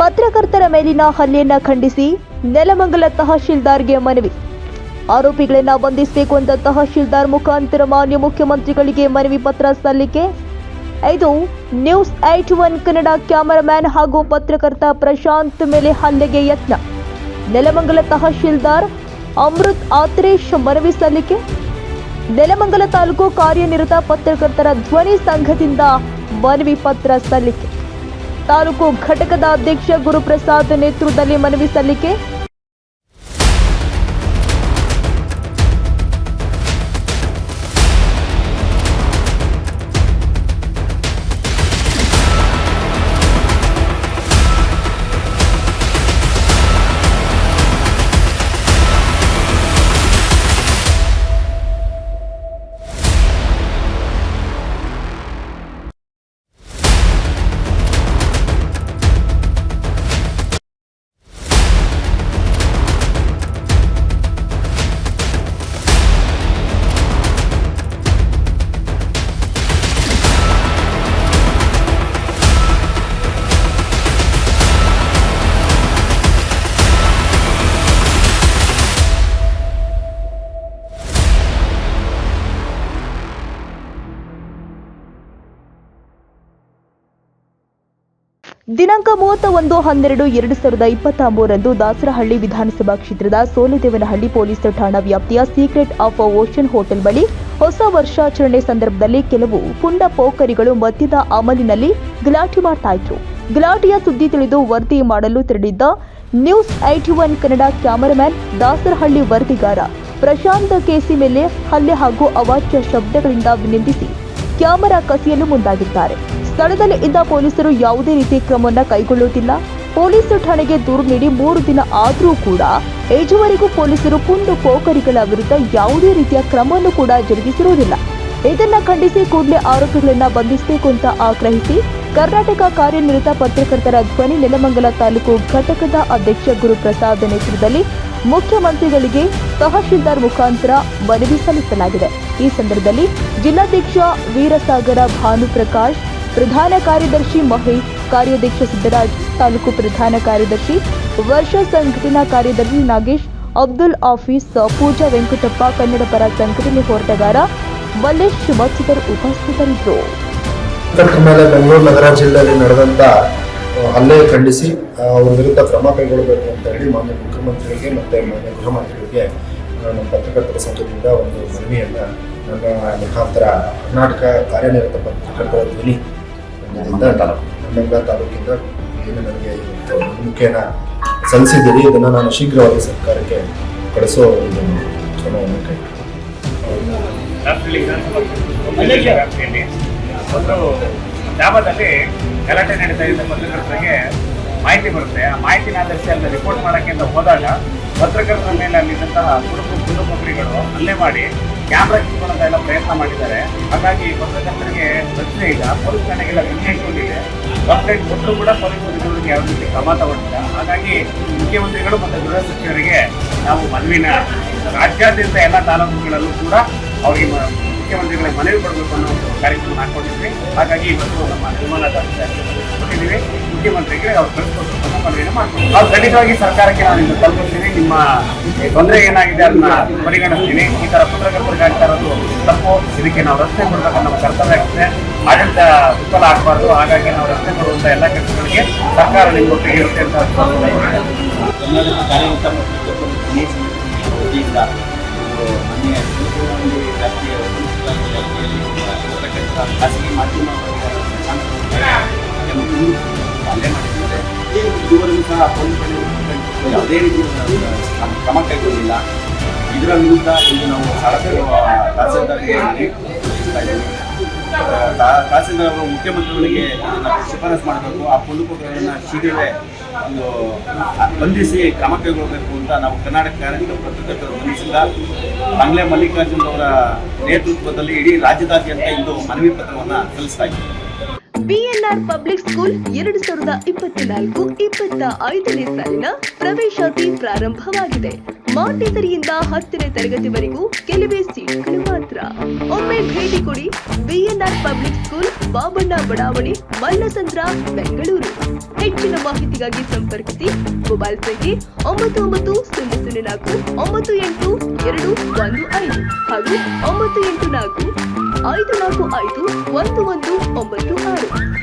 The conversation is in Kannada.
ಪತ್ರಕರ್ತರ ಮೇಲಿನ ಹಲ್ಲೆಯನ್ನ ಖಂಡಿಸಿ ನೆಲಮಂಗಲ ತಹಶೀಲ್ದಾರ್ಗೆ ಮನವಿ. ಆರೋಪಿಗಳನ್ನ ಬಂಧಿಸಬೇಕು ಅಂತ ತಹಶೀಲ್ದಾರ್ ಮುಖಾಂತರ ಮಾನ್ಯ ಮುಖ್ಯಮಂತ್ರಿಗಳಿಗೆ ಮನವಿ ಪತ್ರ ಸಲ್ಲಿಕೆ. ಇದು news at one Kannada cameraman ಹಾಗೂ ಪತ್ರಕರ್ತ ಪ್ರಶಾಂತ್ ಮೇಲೆ ಹಲ್ಲೆಗೆ ಯತ್ನ. ನೆಲಮಂಗಲ ತಹಶೀಲ್ದಾರ್ ಅಮೃತ್ ಆತ್ರೇಶ್ ಮನವಿ ಸಲ್ಲಿಕೆ. ನೆಲಮಂಗಲ ತಾಲೂಕು ಕಾರ್ಯನಿರತ ಪತ್ರಕರ್ತರ ಧ್ವನಿ ಸಂಘದಿಂದ ಮನವಿ ಪತ್ರ ಸಲ್ಲಿಕೆ. ತಾಲೂಕು ಘಟಕದ ಅಧ್ಯಕ್ಷ ಗುರುಪ್ರಸಾದ್ ನೇತೃತ್ವದಲ್ಲಿ ಮನವಿ ಸಲ್ಲಿಕೆ ದಿನಾಂಕ ಮೂವತ್ತ ಒಂದು ಹನ್ನೆರಡು ಎರಡು ಸಾವಿರದ ಇಪ್ಪತ್ತ ಮೂರರಂದು ದಾಸರಹಳ್ಳಿ ವಿಧಾನಸಭಾ ಕ್ಷೇತ್ರದ ಸೋಲೆದೇವನಹಳ್ಳಿ ಪೊಲೀಸ್ ಠಾಣಾ ವ್ಯಾಪ್ತಿಯ ಸೀಕ್ರೆಟ್ ಆಫ್ ಓಷನ್ ಹೋಟೆಲ್ ಬಳಿ ಹೊಸ ವರ್ಷಾಚರಣೆ ಸಂದರ್ಭದಲ್ಲಿ ಕೆಲವು ಪುಂಡ ಪೋಕರಿಗಳು ಮದ್ಯದ ಅಮಲಿನಲ್ಲಿ ಗಲಾಟೆ ಮಾಡ್ತಾ ಇದ್ರು ಗಲಾಟೆಯ ಸುದ್ದಿ ತಿಳಿದು ವರದಿ ಮಾಡಲು ತೆರಳಿದ್ದ news IT one Kannada cameraman Dasarahalli ವರದಿಗಾರ ಪ್ರಶಾಂತ ಕೇಸಿ ಮೇಲೆ ಹಲ್ಲೆ ಹಾಗೂ ಅವಾಚ್ಯ ಶಬ್ದಗಳಿಂದ ವಿನಂತಿಸಿ ಕ್ಯಾಮೆರಾ ಕಸಿಯಲು ಮುಂದಾಗಿದ್ದಾರೆ. ಸ್ಥಳದಲ್ಲಿ ಇದ್ದ ಪೊಲೀಸರು ಯಾವುದೇ ರೀತಿ ಕ್ರಮವನ್ನು ಕೈಗೊಳ್ಳುತ್ತಿಲ್ಲ ಪೊಲೀಸ್ ಠಾಣೆಗೆ ದೂರು ನೀಡಿ ಮೂರು ದಿನ ಆದರೂ ಕೂಡ ಈಜುವರೆಗೂ ಪೊಲೀಸರು ಕುಂಡು ಪೋಖರಿಗಳ ವಿರುದ್ಧ ಯಾವುದೇ ರೀತಿಯ ಕ್ರಮವನ್ನು ಕೂಡ ಜರುಗಿಸಿರುವುದಿಲ್ಲ. ಇದನ್ನ ಖಂಡಿಸಿ ಕೂಡಲೇ ಆರೋಪಿಗಳನ್ನ ಬಂಧಿಸಬೇಕು ಅಂತ ಆಗ್ರಹಿಸಿ ಕರ್ನಾಟಕ ಕಾರ್ಯನಿರತ ಪತ್ರಕರ್ತರ ಧ್ವನಿ ನೆಲಮಂಗಲ ತಾಲೂಕು ಘಟಕದ ಅಧ್ಯಕ್ಷ ಗುರುಪ್ರಸಾದ್ ನೇತೃತ್ವದಲ್ಲಿ ಮುಖ್ಯಮಂತ್ರಿಗಳಿಗೆ ತಹಶೀಲ್ದಾರ್ ಮುಖಾಂತರ ಮನವಿ ಸಲ್ಲಿಸಲಾಗಿದೆ. ಈ ಸಂದರ್ಭದಲ್ಲಿ ಜಿಲ್ಲಾಧ್ಯಕ್ಷ ವೀರಸಾಗರ ಭಾನುಪ್ರಕಾಶ್ ಪ್ರಧಾನ ಕಾರ್ಯದರ್ಶಿ ಮಹೇಶ್, ಕಾರ್ಯಾಧ್ಯಕ್ಷ ಸಿದ್ದರಾಜ್, ತಾಲೂಕು ಪ್ರಧಾನ ಕಾರ್ಯದರ್ಶಿ, ವರ್ಷ ಸಂಘಟನಾ ಕಾರ್ಯದರ್ಶಿ ನಾಗೇಶ್, ಅಬ್ದುಲ್ ಆಫೀಸ್, ಪೂಜಾ ವೆಂಕಟಪ್ಪ, ಕನ್ನಡ ಪರ ಸಂಘಟನೆ ಹೋರಾಟಗಾರ ಮಲ್ಲೇಶ್ ಮತ್ತಿತರು ಉಪಸ್ಥಿತರಿದ್ದರು. ಮೇಲೆ ಬೆಂಗಳೂರು ನಗರ ಜಿಲ್ಲೆಯಲ್ಲಿ ನಡೆದಂತ ಹಲ್ಲೆ ಖಂಡಿಸಿ ಅವರ ವಿರುದ್ಧ ಕ್ರಮ ಕೈಗೊಳ್ಳಬೇಕು ಅಂತ ಹೇಳಿ ಮಾನ್ಯ ಮುಖ್ಯಮಂತ್ರಿಗಳಿಗೆ ಮತ್ತೆ ಮಾನ್ಯ ಗೃಹ ಮಂತ್ರಿಗಳಿಗೆ ನಮ್ಮ ಪತ್ರಕರ್ತರ ಸಂಘದಿಂದ ಒಂದು ಮನವಿಯನ್ನ ನನ್ನ ಮುಖಾಂತರ ಕರ್ನಾಟಕ ಕಾರ್ಯನಿರತ ಪತ್ರಕರ್ತರ ಧ್ವನಿ ಸಂಘದಿಂದ ನಮ್ಮೆಲ್ಲ ತಾಲೂಕಿಂದ ಏನು ನನಗೆ ಮುಖ್ಯನ ಸಲ್ಲಿಸಿದ್ದೀರಿ? ಇದನ್ನು ನಾನು ಶೀಘ್ರವಾಗಿ ಸರ್ಕಾರಕ್ಕೆ ಕಳಿಸೋ ಒಂದು ಕ್ರಮವನ್ನು ಕೈ ಒಂದು ಧಾಬಾದಲ್ಲಿ ಗಲಾಟೆ ನಡೀತಾ ಇದ್ದ ಪತ್ರಕರ್ತರಿಗೆ ಮಾಹಿತಿ ಬರುತ್ತೆ. ಆ ಮಾಹಿತಿನ ಆಧರಿಸಿ ಅಲ್ಲಿ ರಿಪೋರ್ಟ್ ಮಾಡೋಕ್ಕೆ ಅಂತ ಹೋದಾಗ ಪತ್ರಕರ್ತರ ಮೇಲೆ ಅಲ್ಲಿದ್ದಂತಹ ಕುಟುಂಬ ಕುಟುಂಬಗಳು ಹಲ್ಲೆ ಮಾಡಿ ಕ್ಯಾಮ್ರಾ ಕಿತ್ಕೊಳ್ಳೋಂತ ಎಲ್ಲ ಪ್ರಯತ್ನ ಮಾಡಿದ್ದಾರೆ. ಹಾಗಾಗಿ ಪತ್ರಕರ್ತರಿಗೆ ಪ್ರಶ್ನೆ ಇಲ್ಲ ಪೊಲೀಸ್ ಠಾಣೆಗೆಲ್ಲ ವಿಷಯ ಕೊಟ್ಟಿದೆ ಕಂಪ್ಲೇಂಟ್ ಕೊಟ್ಟರು ಕೂಡ ಪೊಲೀಸ್ ಅಧಿಕಾರಿಗಳಿಗೆ ಯಾವುದೇ ರೀತಿ ಕ್ರಮ ತಗೊಂಡಿಲ್ಲ ಹಾಗಾಗಿ ಮುಖ್ಯಮಂತ್ರಿಗಳು ಮತ್ತು ಗೃಹ ಸಚಿವರಿಗೆ ನಾವು ಮನವಿನ ರಾಜ್ಯಾದ್ಯಂತ ಎಲ್ಲ ತಾಲೂಕುಗಳಲ್ಲೂ ಕೂಡ ಅವರಿಗೆ ಮುಖ್ಯಮಂತ್ರಿಗಳಿಗೆ ಮನವಿ ಕೊಡಬೇಕು ಅನ್ನೋ ಒಂದು ಕಾರ್ಯಕ್ರಮ ಹಾಕೊಂಡಿದ್ವಿ. ಹಾಗಾಗಿ ಇವತ್ತು ನಮ್ಮ ನಿರ್ಮಲಾ ಕೊಟ್ಟಿದ್ದೀವಿ. ಮುಖ್ಯಮಂತ್ರಿಗೆ ಅವ್ರು ಕಳಿಸ್ಕೊಟ್ಟು ಮನವಿಯನ್ನು ಮಾಡ್ತೀವಿ ನಾವು ಖಂಡಿತವಾಗಿ ಸರ್ಕಾರಕ್ಕೆ ನಾನು ತಲುಪಿಸ್ತೀನಿ ನಿಮ್ಮ ತೊಂದರೆ ಏನಾಗಿದೆ ಅದನ್ನ ಪರಿಗಣಿಸ್ತೀನಿ. ಈ ತರ ಪತ್ರಕರ್ತರಿಗೆ ಆಗ್ತಾ ಇರೋದು ತಪ್ಪು. ಇದಕ್ಕೆ ನಾವು ರಸ್ತೆ ಕೊಡಬೇಕು ನಮ್ಮ ಕರ್ತವ್ಯ ಆಗ್ತದೆ ಆಡಳಿತ ವಿಫಲ ಆಗಬಾರ್ದು. ಹಾಗಾಗಿ ನಾವು ರಸ್ತೆ ಕೊಡುವಂತ ಎಲ್ಲ ಕೆಲಸಗಳಿಗೆ ಸರ್ಕಾರ ನಿಮ್ಮ ಇರುತ್ತೆ ಅಂತ ಖಾಸಗಿ ಮಾಧ್ಯಮ ಸಹ ಯಾವುದೇ ರೀತಿ ಕ್ರಮ- ಕೈಗೊಂಡಿಲ್ಲ ಇದರ ವಿರುದ್ಧ ಇಂದು ನಾವು ಸಾಳಕರು ತಹಸೀಲ್ದಾರ್ಗೆ ತಹಸೀಲ್ದಾರ್ ಅವರು ಮುಖ್ಯಮಂತ್ರಿಗಳಿಗೆ ಶಿಫಾರಸು ಮಾಡಬೇಕು. ಆ ಪೊಲೀಸರನ್ನ ಶೀಘ್ರವೇ ಒಂದು ಬಂಧಿಸಿ ಕ್ರಮ ಕೈಗೊಳ್ಳಬೇಕು ಅಂತ ನಾವು ಕರ್ನಾಟಕ ಕಾರ್ಯಕ್ರಮ ಪತ್ರಕರ್ತರ ಬಂಧಿಸಿದ ಬಂಗ್ಲೆ ಮಲ್ಲಿಕಾರ್ಜುನ್ ಅವರ ನೇತೃತ್ವದಲ್ಲಿ ಇಡೀ ರಾಜ್ಯದಾದ್ಯಂತ ಇಂದು ಮನವಿ ಪತ್ರವನ್ನು ಸಲ್ಲಿಸ್ತಾ ಇದ್ದೀವಿ. ಬಿಎನ್ಆರ್ ಪಬ್ಲಿಕ್ ಸ್ಕೂಲ್ ಎರಡು ಸಾವಿರದ ಇಪ್ಪತ್ನಾಲ್ಕು ಇಪ್ಪತ್ತ ಐದನೇ ಸಾಲಿನ ಪ್ರವೇಶಾತಿ ಪ್ರಾರಂಭವಾಗಿದೆ. ಮಾಂಟೇಸರಿಯಿಂದ ಹತ್ತನೇ ತರಗತಿವರೆಗೂ ಕೆಲವೇ ಸೀಟ್ಗಳು ಮಾತ್ರ. ಒಮ್ಮೆ ಭೇಟಿ ಕೊಡಿ ಬಿಎನ್ಆರ್ ಪಬ್ಲಿಕ್ ಸ್ಕೂಲ್ ಬಾಬಣ್ಣ ಬಡಾವಣೆ, ಮಲ್ಲಸಂದ್ರ, ಬೆಂಗಳೂರು. ಹೆಚ್ಚಿನ ಮಾಹಿತಿಗಾಗಿ ಸಂಪರ್ಕಿಸಿ. ಮೊಬೈಲ್ ಸಂಖ್ಯೆ ಒಂಬತ್ತು ಒಂಬತ್ತು ಸೊನ್ನೆ ಸೊನ್ನೆ ನಾಲ್ಕು, ಒಂಬತ್ತು ಎಂಟು ಎರಡು ಒಂದು ಐದು. ಹಾಗೂ ಒಂಬತ್ತು ಎಂಟು ನಾಲ್ಕು ಐದು ನಾಲ್ಕು ಐದು ಒಂದು ಒಂದು ಒಂಬತ್ತು ಆರು.